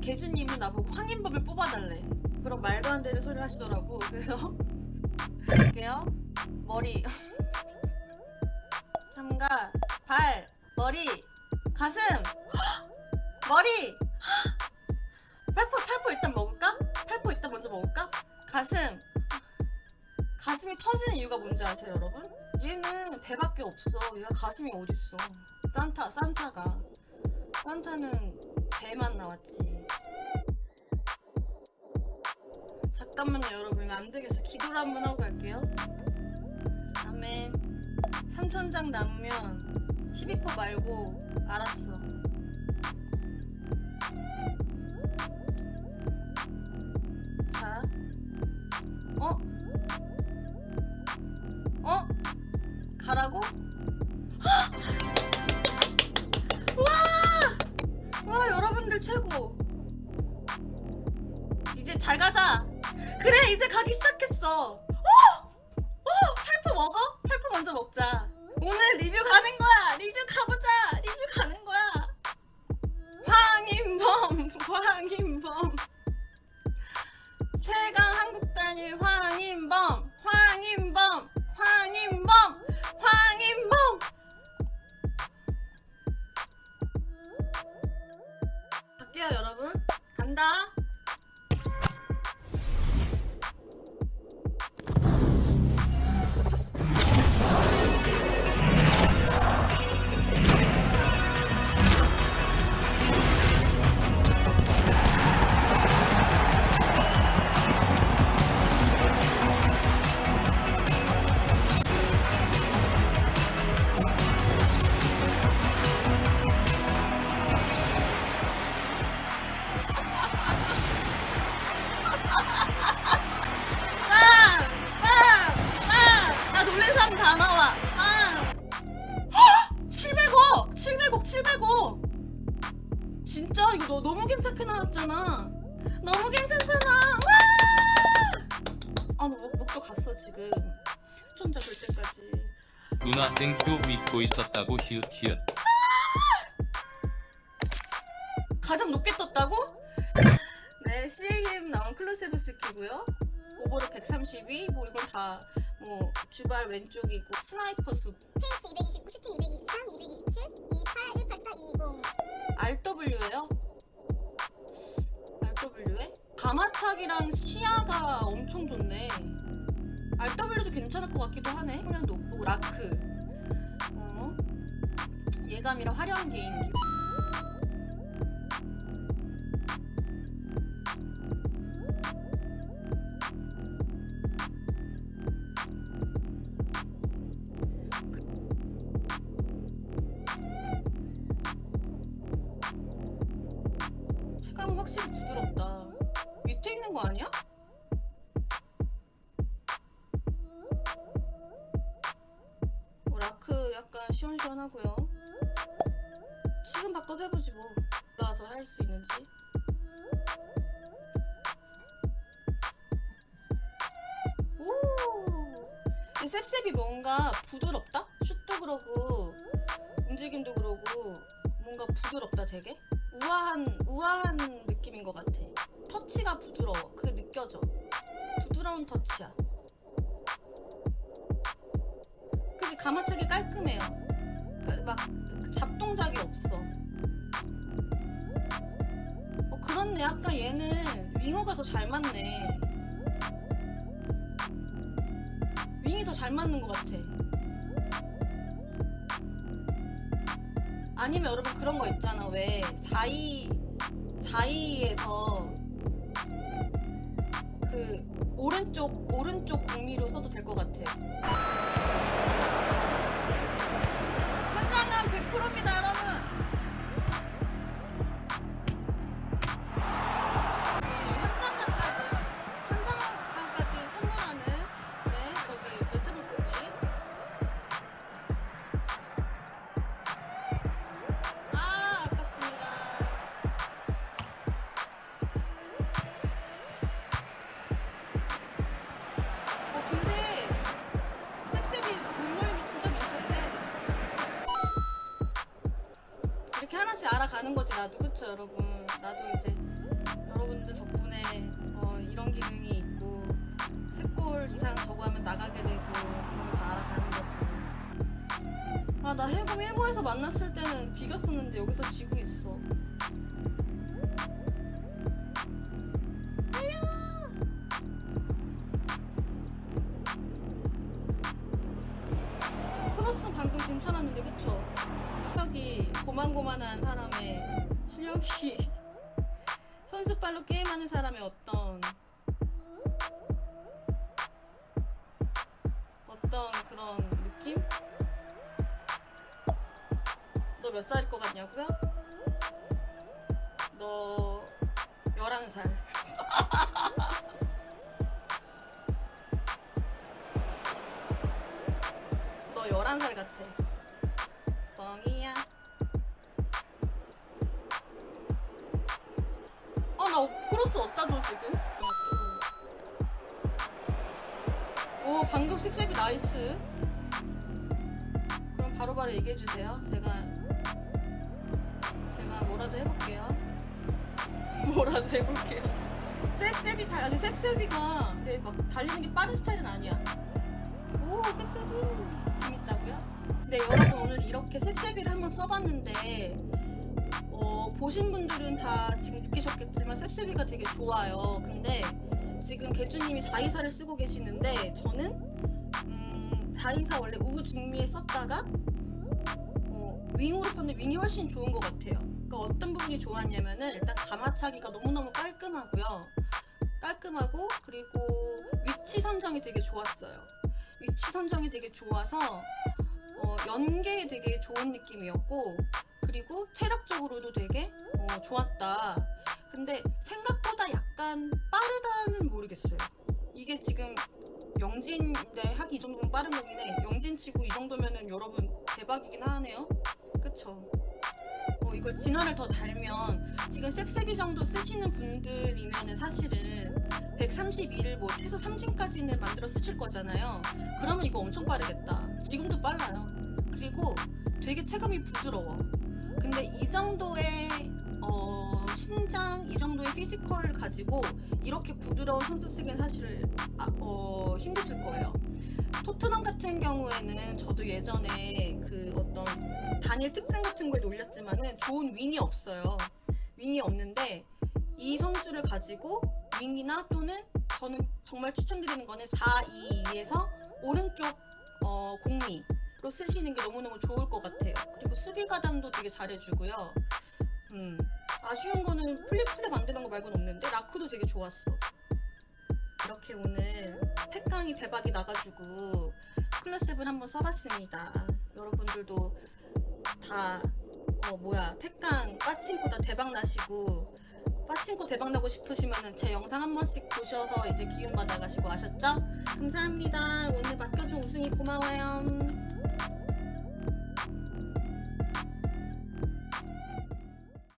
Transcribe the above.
개주님은 나보고 황인법을 뽑아달래. 그럼 말도 안 되는 소리를 하시더라고. 그래서 볼게요. 머리, 참가, 발, 머리, 가슴, 머리. 팔포 팔포 일단 먹을까? 팔포 일단 먼저 먹을까? 가슴. 가슴이 터지는 이유가 뭔지 아세요, 여러분? 얘는 배밖에 없어. 얘가 가슴이 어딨어? 산타, 산타가. 산타는 배만 나왔지. 잠깐만요, 여러분. 이거 안 되겠어. 기도를 한번 하고 갈게요. 아멘. 3천장 남으면 12포 말고 알았어. 자. 어? 어? 가라고? 와! 와, 여러분들 최고. 이제 잘 가자. 그래, 이제 가기 시작했어. 어! 어! 팔프 먹어? 팔프 먼저 먹자. 오늘 리뷰 가는 거야. 리뷰 가보자. 리뷰 가는 거야. 황인범. 목도 갔어 지금. 천자 볼 때까지. 누나 땡큐 믿고 있었다고 히읗 히읗 가장 높게 떴다고? 네, CAM 나온 클로세브스키고요. 오버로 132, 뭐 이건 다 뭐 주발 왼쪽이고 스나이퍼 수 페이스 229, 슈팅 223, 227, 28, 184, 220. RW예요. RW에 가마착이랑 시야가 엄청 좋네. RW도 괜찮을 것 같기도 하네. 그냥 노트북 라크. 어? 예감이랑 화려한 게임기. 시원시원하고요. 지금 바꿔도 해보지 뭐. 나와서 할 수 있는지. 오! 이 셉셉이 뭔가 부드럽다? 슛도 그러고 움직임도 그러고 뭔가 부드럽다 되게 우아한 우아한 느낌인 것 같아 터치가 부드러워 그게 느껴져 부드러운 터치야 그지 가마차기 깔끔해요 그 막그 잡동작이 없어. 어 그렇네. 약간 얘는 윙어가 더 잘 맞네. 윙이 더 잘 맞는 것 같아. 아니면 여러분 그런 거 있잖아. 왜 4위 4위에서 그 오른쪽 오른쪽 공미로 써도 될 것. 현장감 100%입니다 여러분. 가는 거지 나도 그쵸 여러분. 나도 이제 기능이 있고 세골 이상 저거 하면 나가게 되고 그런 거 다 알아가는 거지. 아 나 해금 1부에서 만났을 때는 비겼었는데 여기서 지고 있어. 크로스 방금 괜찮았는데 그쵸? 실력이 고만고만한 사람의 실력이 선수발로 게임하는 사람의 어떤 어떤 그런 느낌? 너 몇 살일 것 같냐고요? 너 11살 너 11살 같아 오 방금 식셉이 나이스. 그럼 바로 바로 얘기해주세요. 제가 제가 뭐라도 해볼게요. 뭐라도 해볼게요. 셉셉이 달 아니 셉셉이가 네, 막 달리는 게 빠른 스타일은 아니야. 오 셉셉이 재밌다고요? 네 여러분 오늘 이렇게 셉셉이를 한번 써봤는데 어, 보신 분들은 다 지금 느끼셨겠지만 셉셉이가 되게 좋아요. 근데 지금 개주님이 424를 쓰고 계시는데 저는 음, 424 원래 우중미에 썼다가 어, 윙으로 썼는데 윙이 훨씬 좋은 것 같아요. 그러니까 어떤 부분이 좋았냐면은 일단 가마차기가 너무너무 깔끔하고요. 깔끔하고 그리고 위치 선정이 되게 좋았어요. 위치 선정이 되게 좋아서 어, 연계에 되게 좋은 느낌이었고 그리고 체력적으로도 되게 어, 좋았다. 근데 생각보다 약 간 빠르다는 모르겠어요. 이게 지금 영진 네, 하기 이 정도면 빠른 거긴 해. 영진 치고 이 정도면은 여러분 대박이긴 하네요. 그쵸? 어, 이걸 진화를 더 달면 지금 셉셉이 정도 쓰시는 분들이면은 사실은 132를 뭐 최소 3진까지는 만들어 쓰실 거잖아요. 그러면 이거 엄청 빠르겠다. 지금도 빨라요. 그리고 되게 체감이 부드러워. 근데 이 정도의 어, 신장, 이 정도의 피지컬을 가지고 이렇게 부드러운 선수 쓰기는 사실 아, 어, 힘드실 거예요. 토트넘 같은 경우에는 저도 예전에 그 어떤 단일 특징 같은 걸 올렸지만은 좋은 윙이 없어요. 윙이 없는데 이 선수를 가지고 윙이나 또는 저는 정말 추천드리는 거는 4-2-2에서 오른쪽 어, 공미로 쓰시는 게 너무너무 좋을 것 같아요. 그리고 수비 가담도 되게 잘해주고요. 음, 아쉬운 거는 플립 플립 만드는 거 말고는 없는데 라쿠도 되게 좋았어. 이렇게 오늘 팩강이 대박이 나가지고 클래스를 한번 써봤습니다. 여러분들도 다 어, 뭐야 팩강 빠친코 다 대박 나시고 빠친코 대박 나고 싶으시면은 제 영상 한 번씩 보셔서 이제 기운 받아가시고 아셨죠? 감사합니다. 오늘 맡겨준 우승이 고마워요.